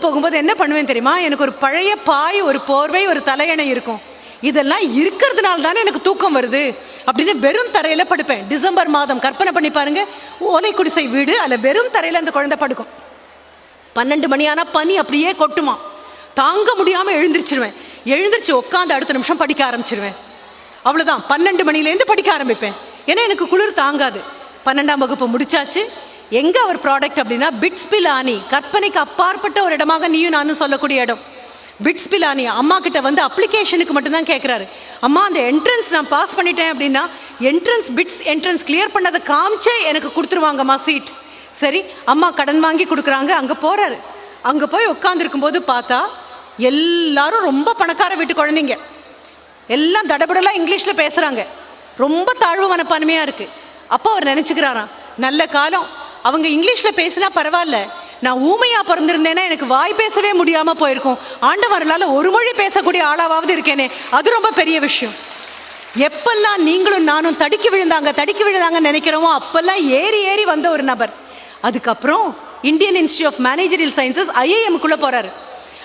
போகும்போது என்ன பண்ணுவேன் தெரியுமா? எனக்கு ஒரு பழைய பாய் ஒரு போர்வை ஒரு தலையணை இருக்கும். இதெல்லாம் இருக்கிறதுனால தானே எனக்கு தூக்கம் வருது. அப்படின்னு வெறும் தரையில் படுப்பேன். டிசம்பர் மாதம் கற்பனை பண்ணி பாருங்க. ஓலை குடிசை வீடு அதில் வெறும் தரையில் அந்த குழந்தை படுக்கும். பன்னெண்டு மணி ஆனால் பனி அப்படியே கொட்டுமா தாங்க முடியாமல் எழுந்திரிச்சிருவேன். எழுந்திரிச்சு உட்காந்து அடுத்த நிமிஷம் படிக்க ஆரம்பிச்சிருவேன். அவ்வளோதான் பன்னெண்டு மணிலேருந்து படிக்க ஆரம்பிப்பேன். ஏன்னா எனக்கு குளிர் தாங்காது. பன்னெண்டாம் வகுப்பு முடிச்சாச்சு. எங்கே அவர் ப்ராடக்ட் அப்படின்னா பிட்ஸ் பிலானி கற்பனைக்கு அப்பாற்பட்ட ஒரு இடமாக நீயும் நானும் சொல்லக்கூடிய இடம். பிட்ஸ் பிலானி அம்மா கிட்ட வந்து அப்ளிகேஷனுக்கு மட்டும்தான் கேட்குறாரு அம்மா அந்த என்ட்ரன்ஸ் நான் பாஸ் பண்ணிட்டேன் அப்படின்னா என்ட்ரன்ஸ் பிட்ஸ் என்ட்ரன்ஸ் கிளியர் பண்ணதை காமிச்சே எனக்கு கொடுத்துருவாங்கம்மா சீட் சரி அம்மா கடன் வாங்கி கொடுக்குறாங்க அங்கே போகிறாரு அங்கே போய் உட்காந்துருக்கும் போது பார்த்தா எல்லாரும் ரொம்ப பணக்கார வீட்டு குழந்தைங்க. எல்லாம் தடபடலாம் இங்கிலீஷில் பேசுகிறாங்க ரொம்ப தாழ்வு மனப்பான்மையாக இருக்குது அப்போ அவர் நினச்சிக்கிறாராம் நல்ல காலம் அவங்க இங்கிலீஷில் பேசினா பரவாயில்ல. நான் ஊமையாக பிறந்திருந்தேன்னா எனக்கு வாய் பேசவே முடியாமல் போயிருக்கும். ஆண்டவர்களால் ஒரு மொழி பேசக்கூடிய ஆளாவது இருக்கேனே. அது ரொம்ப பெரிய விஷயம். எப்பெல்லாம் நீங்களும் நானும் தடுக்கி விழுந்தாங்க தடுக்கி விழுந்தாங்கன்னு நினைக்கிறோமோ அப்பெல்லாம் ஏறி ஏறி வந்த ஒரு நபர். அதுக்கப்புறம் Indian Institute of Managerial Sciences ஐஏஎம்குள்ளே போகிறாரு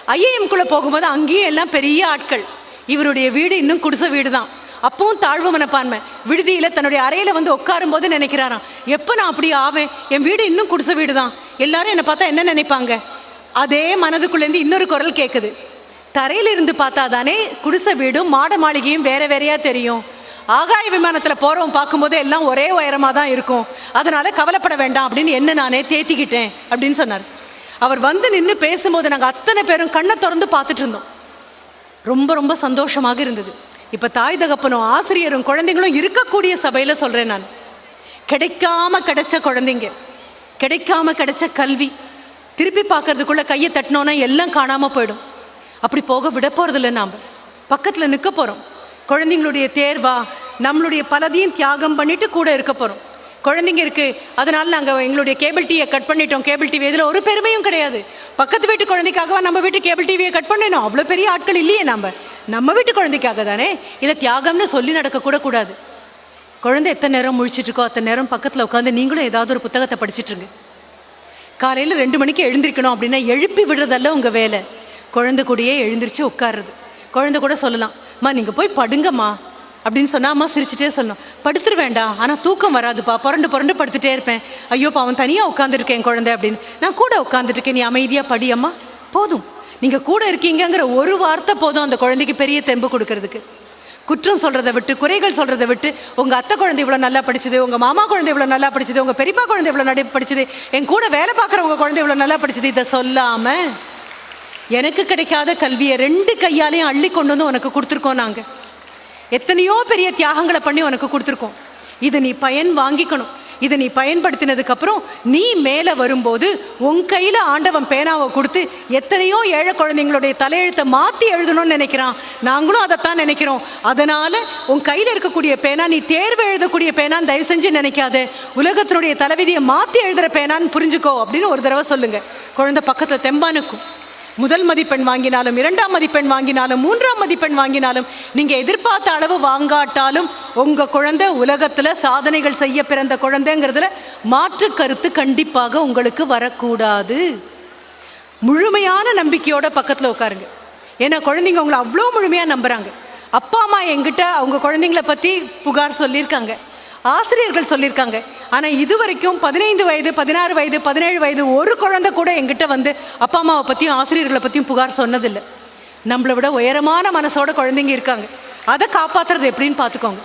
ஐஏஎம்குள்ளே போகும்போது அங்கேயும் எல்லாம் பெரிய ஆட்கள். இவருடைய வீடு இன்னும் குடிசை வீடு தான் அப்பவும் தாழ்வு மனப்பான்மை. விடுதியில் தன்னுடைய அறையில் வந்து உட்காரும் போது நினைக்கிறாராம் எப்போ நான் அப்படி ஆவேன்? என் வீடு இன்னும் குடிசை வீடு தான் எல்லாரும் என்னை பார்த்தா என்ன நினைப்பாங்க? அதே மனதுக்குள்ளேருந்து இன்னொரு குரல் கேட்குது தரையில் இருந்து பார்த்தா தானே குடிசை வீடும் மாட மாளிகையும் வேற வேறையா தெரியும். ஆகாய விமானத்தில் போகிறவன் பார்க்கும்போது எல்லாம் ஒரே உயரமாக தான் இருக்கும். அதனால கவலைப்பட வேண்டாம் அப்படின்னு என்ன நானே தேத்திக்கிட்டேன் அப்படின்னு சொன்னார். அவர் வந்து நின்று பேசும்போது நாங்கள் அத்தனை பேரும் கண்ணை திறந்து பார்த்துட்டு இருந்தோம். ரொம்ப ரொம்ப சந்தோஷமாக இருந்தது. இப்போ தாய் தகப்பனும் ஆசிரியரும் குழந்தைங்களும் இருக்கக்கூடிய சபையில் சொல்கிறேன் நான். கிடைக்காம கிடைச்ச குழந்தைங்க கிடைக்காம கிடைச்ச கல்வி திருப்பி பார்க்கறதுக்குள்ள கையை தட்டினோன்னா எல்லாம் காணாமல் போயிடும். அப்படி போக விட போகிறதில்ல நாம். பக்கத்தில் நிற்க போகிறோம் குழந்தைங்களுடைய தேர்வா நம்மளுடைய பலதையும் தியாகம் பண்ணிட்டு கூட இருக்க போகிறோம் குழந்தைங்க இருக்கு அதனால நாங்கள் எங்களுடைய கேபிள் டிவியை கட் பண்ணிட்டோம். கேபிள் டிவி இதில் ஒரு பெருமையும் கிடையாது. பக்கத்து வீட்டு குழந்தைக்காகவா நம்ம வீட்டு கேபிள் டிவியை கட் பண்ணினோம் அவ்வளோ பெரிய ஆட்கள் இல்லையே நம்ம நம்ம வீட்டு குழந்தைக்காக தானே இதை தியாகம்னு சொல்லி நடக்கக்கூட கூடாது. குழந்தை எத்தனை நேரம் முழிச்சிட்டு இருக்கோ அத்தனை நேரம் பக்கத்தில் உட்காந்து நீங்களும் ஏதாவது ஒரு புத்தகத்தை படிச்சிட்டுருங்க காலையில் ரெண்டு மணிக்கு எழுந்திருக்கணும் அப்படின்னா எழுப்பி விடுறதல்ல உங்கள் வேலை. குழந்தை கூடயே எழுந்திரிச்சு உட்காருறது. குழந்தை கூட சொல்லலாம் அம்மா நீங்கள் போய் படுங்கம்மா. அப்படின்னு சொன்னால் அம்மா சிரிச்சுட்டே சொல்லணும். படுத்துரு வேண்டாம் ஆனால் தூக்கம் வராதுப்பா புரண்டு புரண்டு படுத்துட்டே இருப்பேன். ஐயோப்பா அவன் தனியாக உட்காந்துருக்கேன் குழந்தை அப்படின்னு. நான் கூட உட்காந்துருக்கேன் நீ அமைதியாக படியம்மா போதும் நீங்கள் கூட இருக்கீங்கங்கிற ஒரு வார்த்தை போதும் அந்த குழந்தைக்கு பெரிய தெம்பு கொடுக்கறதுக்கு. குற்றம் சொல்கிறத விட்டு குறைகள் சொல்றதை விட்டு உங்க அத்தை குழந்தை இவ்வளோ நல்லா படிச்சது உங்க மாமா குழந்தை இவ்வளோ நல்லா படிச்சது உங்க பெரியப்பா குழந்தை இவ்வளோ நல்லா படிச்சது என் கூட வேலை பார்க்குறவங்க குழந்தை இவ்வளோ நல்லா படிச்சது இதை சொல்லாம எனக்கு கிடைக்காத கல்வியை ரெண்டு கையாலையும் அள்ளி கொண்டு வந்து உனக்கு கொடுத்துருக்கோம் நாங்கள் எத்தனையோ பெரிய தியாகங்களை பண்ணி உனக்கு கொடுத்துருக்கோம். இது நீ பயன் வாங்கிக்கணும். இதை நீ பயன்படுத்தினதுக்கு அப்புறம் நீ மேலே வரும்போது உன் கையில் ஆண்டவன் பேனாவை கொடுத்து எத்தனையோ ஏழை குழந்தைங்களுடைய தலையெழுத்தை மாற்றி எழுதணும்னு நினைக்கிறான். நாங்களும் அதைத்தான் நினைக்கிறோம். அதனால உன் கையில் இருக்கக்கூடிய பேனா நீ தேர்வு எழுதக்கூடிய பேனான்னு தயவு செஞ்சு நினைக்காத. உலகத்தினுடைய தலைவிதியை மாற்றி எழுதுகிற பேனான்னு புரிஞ்சுக்கோ அப்படின்னு ஒரு தடவை சொல்லுங்க. குழந்தை பக்கத்தில் தெம்பானுக்கும் முதல் மதிப்பெண் வாங்கினாலும் இரண்டாம் மதிப்பெண் வாங்கினாலும் மூன்றாம் மதிப்பெண் வாங்கினாலும் நீங்கள் எதிர்பார்த்த அளவு வாங்காட்டாலும் உங்கள் குழந்தை உலகத்தில் சாதனைகள் செய்ய பிறந்த குழந்தைங்கிறதுல மாற்று கருத்து கண்டிப்பாக உங்களுக்கு வரக்கூடாது. முழுமையான நம்பிக்கையோட பக்கத்தில் உட்காருங்க. ஏன்னா குழந்தைங்க உங்களை அவ்வளோ முழுமையாக நம்புகிறாங்க அப்பா அம்மா எங்கிட்ட அவங்க குழந்தைங்கள பற்றி புகார் சொல்லியிருக்காங்க. ஆசிரியர்கள் சொல்லியிருக்காங்க. ஆனால் இது வரைக்கும் பதினைந்து வயது பதினாறு வயது பதினேழு வயது ஒரு குழந்தை கூட எங்கிட்ட வந்து அப்பா அம்மாவை பற்றியும் ஆசிரியர்களை பற்றியும் புகார் சொன்னதில்லை. நம்மளை விட உயரமான மனசோட குழந்தைங்க இருக்காங்க. அதை காப்பாத்துறது எப்படின்னு பார்த்துக்கோங்க.